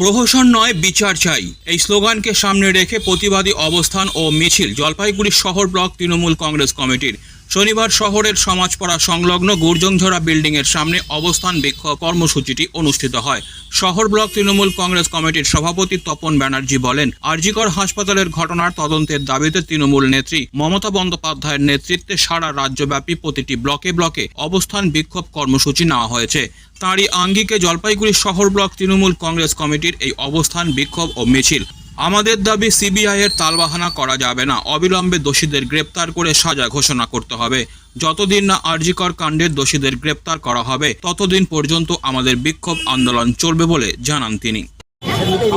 প্রহসন নয়, বিচার চাই। এই স্লোগানকে সামনে রেখে প্রতিবাদী অবস্থান ও মিছিল, জলপাইগুড়ি শহর ব্লক তৃণমূল কংগ্রেস কমিটির। শনিবার শহরের সমাজপাড়া সংলগ্ন গুরজংঝরা বিল্ডিং এর সামনে অবস্থান বিক্ষোভ কর্মসূচিটি অনুষ্ঠিত হয়। শহর ব্লক তৃণমূল কংগ্রেস কমিটির সভাপতি তপন ব্যানার্জি বলেন, আরজিকর হাসপাতালের ঘটনার তদন্তের দাবিতে তৃণমূল নেত্রী মমতা বন্দ্যোপাধ্যায়ের নেতৃত্বে সারা রাজ্যব্যাপী প্রতিটি ব্লকে ব্লকে অবস্থান বিক্ষোভ কর্মসূচি নেওয়া হয়েছে। তাঁরই আঙ্গিকে জলপাইগুড়ি শহর ব্লক তৃণমূল কংগ্রেস কমিটির এই অবস্থান বিক্ষোভ ও মিছিল। আমাদের দাবি সিবিআই এর তালবাহানা করা যাবে না। অবিলম্বে দোষীদের গ্রেপ্তার করে সাজা ঘোষণা করতে হবে। যতদিন না আরজিকর কাণ্ডের দোষীদের গ্রেপ্তার করা হবে, ততদিন পর্যন্ত আমাদের বিক্ষোভ আন্দোলন চলবে বলে জানান তিনি।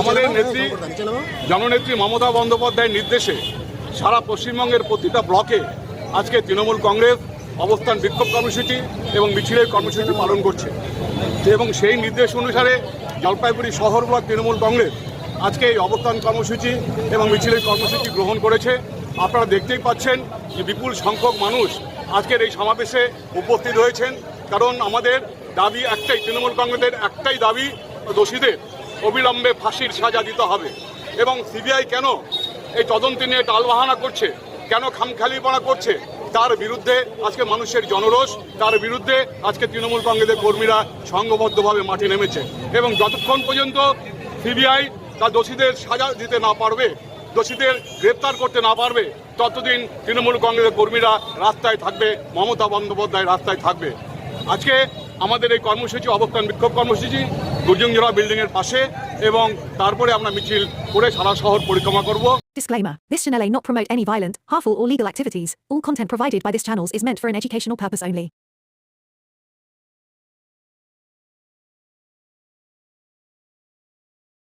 আমাদের নেত্রী, জননেত্রী মমতা বন্দ্যোপাধ্যায়ের নির্দেশে সারা পশ্চিমবঙ্গের প্রতিটা ব্লকে আজকে তৃণমূল কংগ্রেস, অবস্থান বিক্ষোভ কর্মসূচি এবং মিছিলের কর্মসূচি পালন করছে। এবং সেই নির্দেশ অনুসারে জলপাইগুড়ি শহর ব্লক তৃণমূল কংগ্রেস আজকে এই অবস্থান কর্মসূচি এবং মিছিলের কর্মসূচি গ্রহণ করেছে। আপনারা দেখতেই পাচ্ছেন যে বিপুল সংখ্যক মানুষ আজকের এই সমাবেশে উপস্থিত হয়েছেন। কারণ আমাদের দাবি একটাই, তৃণমূল কংগ্রেসের একটাই দাবি, দোষীদের অবিলম্বে ফাঁসির সাজা দিতে হবে। এবং সিবিআই কেন এই তদন্ত নিয়ে টালবাহানা করছে, কেন খামখালিপনা করছে, তার বিরুদ্ধে আজকে মানুষের জনরোষ, তার বিরুদ্ধে আজকে তৃণমূল কংগ্রেসের কর্মীরা সংঘবদ্ধভাবে মাঠে নেমেছে। এবং যতক্ষণ পর্যন্ত সিবিআই তার দোষীদের সাজা দিতে না পারবে দোষীদের গ্রেপ্তার করতে না পারবে ততদিন তৃণমূল কংগ্রেসের কর্মীরা রাস্তায় থাকবে মমতা বন্দ্যোপাধ্যায় রাস্তায় থাকবে আজকে আমাদের এই কর্মসূচি অবস্থান বিক্ষোভ কর্মসূচি দুর্জংজোড়া বিল্ডিংয়ের পাশে এবং তারপরে আমরা মিছিল করে সারা শহর পরিক্রমা করব Disclaimer This channel may not promote any violent, harmful, or legal activities. All content provided by this channel is meant for an educational purpose only.